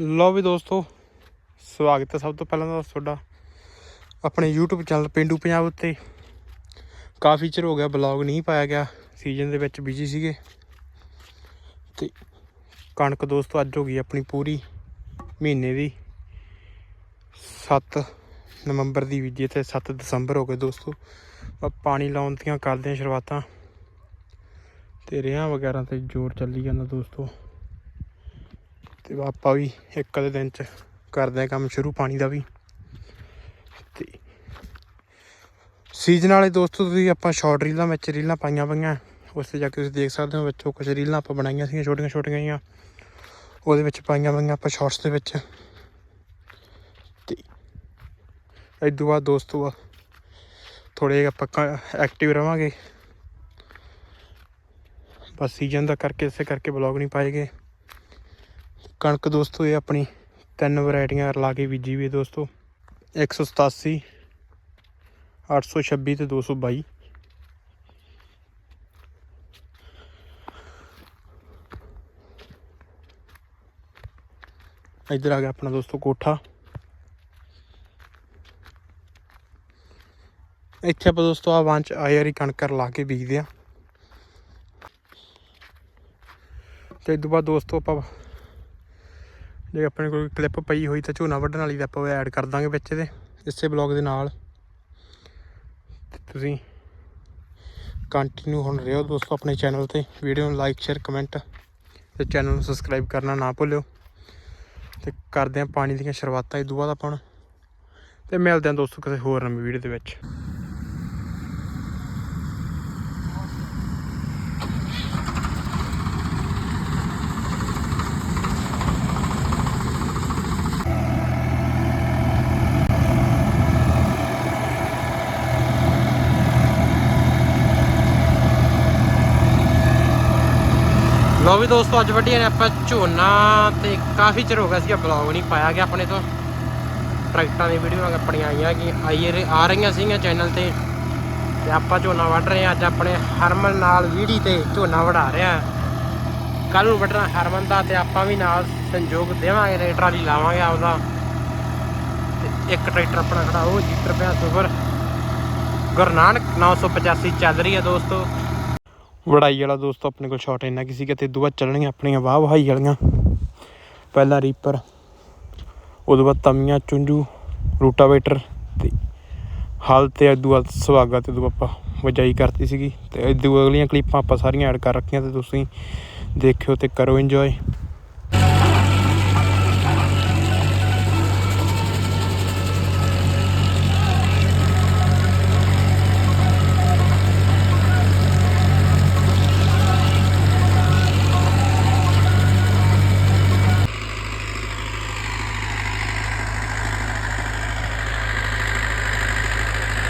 ਲਓ ਵੀ ਦੋਸਤੋ, ਸਵਾਗਤ ਹੈ ਸਭ ਤੋਂ ਪਹਿਲਾਂ ਤਾਂ ਤੁਹਾਡਾ ਆਪਣੇ YouTube ਚੈਨਲ ਪਿੰਡੂ ਪੰਜਾਬ ਉੱਤੇ। ਕਾਫੀ ਚਿਰ ਹੋ ਗਿਆ ਬਲੌਗ ਨਹੀਂ ਪਾਇਆ ਗਿਆ ਸੀਜ਼ਨ ਦੇ ਵਿੱਚ ਬਿਜ਼ੀ ਸੀਗੇ। ਤੇ ਕਣਕ ਦੋਸਤੋ ਅੱਜ ਹੋ ਗਈ ਆਪਣੀ ਪੂਰੀ, ਮਹੀਨੇ ਦੀ। 7 ਨਵੰਬਰ ਦੀ ਬੀਜੀ ਤੇ 7 ਦਸੰਬਰ ਹੋ ਗਏ ਦੋਸਤੋ। ਪਾਣੀ ਲਾਉਣ ਦੀਆਂ ਕਰਦੇ ਹਾਂ ਸ਼ੁਰੂਆਤਾਂ। ਤੇ ਰੇਹਾਂ ਵਗੈਰਾ ਤੇ ਜ਼ੋਰ ਚੱਲੀ ਜਾਂਦਾ ਦੋਸਤੋ। ਤੇ ਆਪਾਂ ਵੀ ਇੱਕ ਅੱਧੇ ਦਿਨ ਚ ਕਰਦੇ ਆ ਕੰਮ ਸ਼ੁਰੂ, ਪਾਣੀ ਦਾ ਵੀ। ਤੇ ਸੀਜ਼ਨ ਵਾਲੇ ਦੋਸਤੋ, ਤੁਸੀਂ ਆਪਾਂ ਸ਼ਾਰਟ ਰੀਲਾਂ ਵਿੱਚ ਰੀਲਾਂ ਪਾਈਆਂ ਪਈਆਂ। ਉਸ ਤੇ ਜਾ ਕੇ ਤੁਸੀਂ ਦੇਖ ਸਕਦੇ ਹੋ ਵਿੱਚੋਂ ਕੁਝ ਰੀਲਾਂ ਆਪਾਂ ਬਣਾਈਆਂ ਸੀਗੀਆਂ, ਛੋਟੀਆਂ ਛੋਟੀਆਂ ਜਿਹੀਆਂ। ਉਹਦੇ ਵਿੱਚ ਪਾਈਆਂ ਪਈਆਂ ਆਪਾਂ ਸ਼ਾਰਟਸ ਦੇ ਵਿੱਚ। ਤੇ ਇਦੋਂ ਬਾਅਦ ਦੋਸਤੋ ਥੋੜੇ ਆਪਾਂ ਐਕਟਿਵ ਰਵਾਂਗੇ। ਬਸ ਸੀਜ਼ਨ ਦਾ ਕਰਕੇ, ਇਸੇ ਕਰਕੇ ਬਲੌਗ ਨਹੀਂ ਪਾਏਗੇ ਕਣਕ ਦੋਸਤੋ, ਇਹ ਆਪਣੀ ਤਿੰਨ ਵੈਰਾਈਟੀਆਂ ਲਾ ਕੇ ਬੀਜੀ ਵੀ ਹੈ ਦੋਸਤੋ। 187 826 ਤੇ 222 ਇੱਧਰ ਆ ਗਿਆ ਆਪਣਾ ਦੋਸਤੋ ਕੋਠਾ। ਇੱਥੇ ਆਪਾਂ ਦੋਸਤੋ ਆ ਵਾਂਚ ਆਇਰੀ ਕਣਕਰ ਲਾ ਕੇ ਬੀਜਦੇ ਆ। ਤੇ ਇਸ ਤੋਂ ਬਾਅਦ ਦੋਸਤੋ ਆਪਾਂ ਜੇ ਆਪਣੇ ਕੋਲ ਕਲਿੱਪ ਪਈ ਹੋਈ ਤਾਂ ਝੋਨਾ ਵੱਢਣ ਵਾਲੀ ਦਾ ਆਪਾਂ ਐਡ ਕਰ ਦਾਂਗੇ ਵਿੱਚ ਇਹਦੇ, ਇਸੇ ਬਲੌਗ ਦੇ ਨਾਲ। ਤੁਸੀਂ ਕੰਟੀਨਿਊ ਹੁਣ ਰਹੋ ਦੋਸਤੋ ਆਪਣੇ ਚੈਨਲ ਤੇ। ਵੀਡੀਓ ਨੂੰ ਲਾਈਕ ਸ਼ੇਅਰ ਕਮੈਂਟ ਤੇ ਚੈਨਲ ਨੂੰ ਸਬਸਕ੍ਰਾਈਬ ਕਰਨਾ ਨਾ ਭੁੱਲਿਓ। ਤੇ ਕਰਦੇ ਆਂ ਪਾਣੀ ਦੀਆਂ ਸ਼ੁਰੂਆਤਾਂ ਇਸ ਤੋਂ ਬਾਅਦ ਆਪਾਂ ਹੁਣ ਤੇ ਮਿਲਦੇ ਆਂ ਦੋਸਤੋ ਕਿਸੇ ਹੋਰ ਨਵੀਂ ਵੀਡੀਓ ਦੇ ਵਿੱਚ। ਲੋ ਵੀ ਦੋਸਤੋ, ਅੱਜ ਵੱਡੀਆਂ ਨੇ ਆਪਾਂ ਝੋਨਾ ਤੇ ਕਾਫੀ ਚਿਰ ਹੋ ਗਿਆ ਸੀ ਬਲੌਗ ਨਹੀਂ ਪਾਇਆ ਗਿਆ ਆਪਣੇ ਤੋਂ। ਟਰੈਕਟਰਾਂ ਦੀ ਵੀਡੀਓ ਆਪਣੀਆਂ ਆਈਆਂ ਕਿ ਆਈਏ ਆ ਰਹੀਆਂ ਸੀਗੀਆਂ ਚੈਨਲ ਤੇ। ਤੇ ਆਪਾਂ ਝੋਨਾ ਵੱਢ ਰਹੇ ਹਾਂ, ਅੱਜ ਆਪਣੇ ਹਰਮਨ ਨਾਲ ਵੀੜੀ ਤੇ ਝੋਨਾ ਵਢਾ ਰਿਹਾ ਕੱਲ ਨੂੰ ਵੱਢਣਾ ਹਰਮਨ ਦਾ ਤੇ ਆਪਾਂ ਵੀ ਨਾਲ ਸੰਯੋਗ ਦੇਵਾਂਗੇ ਟਰੈਕਟਰ ਟਰਾਲੀ ਲਾਵਾਂਗੇ ਆਪਦਾ। ਤੇ ਇੱਕ ਟਰੈਕਟਰ ਆਪਣਾ ਖੜਾ, ਉਹ ਜੀਟਰ ਪਿਆ ਸੁਪਰ। ਗੁਰੂ ਨਾਨਕ 985 ਚੱਲ ਰਹੀ ਹੈ ਦੋਸਤੋ। ਵੜਾਈ ਵਾਲਾ ਦੋਸਤੋ ਆਪਣੇ ਕੋਲ ਸ਼ਾਟ ਇੰਨਾ ਕੀ ਸੀਗਾ ਤੇ ਦੁਆ ਚੱਲਣੀਆਂ ਆਪਣੀਆਂ ਵਾਹ ਵਹਾਈ ਵਾਲੀਆਂ। ਪਹਿਲਾ ਰੀਪਰ ਉਦੋਂ ਬਾਅਦ ਤਮੀਆਂ, ਚੁੰਝੂ, ਰੂਟਾਵੇਟਰ ਤੇ ਹਲ ਤੇ ਇਦੋਂ ਬਾਅਦ ਸੁਹਾਗਾ ਤੇ ਉਦੋਂ ਆਪਾਂ ਵਜਾਈ ਕਰਤੀ ਸੀਗੀ ਤੇ ਇਦੋਂ ਅਗਲੀਆਂ ਕਲਿੱਪਾਂ ਆਪਾਂ ਸਾਰੀਆਂ ਐਡ ਕਰ ਰੱਖੀਆਂ ਤੇ ਤੁਸੀਂ ਦੇਖਿਓ ਤੇ ਕਰੋ ਇੰਜੋਏ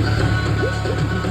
Thank you.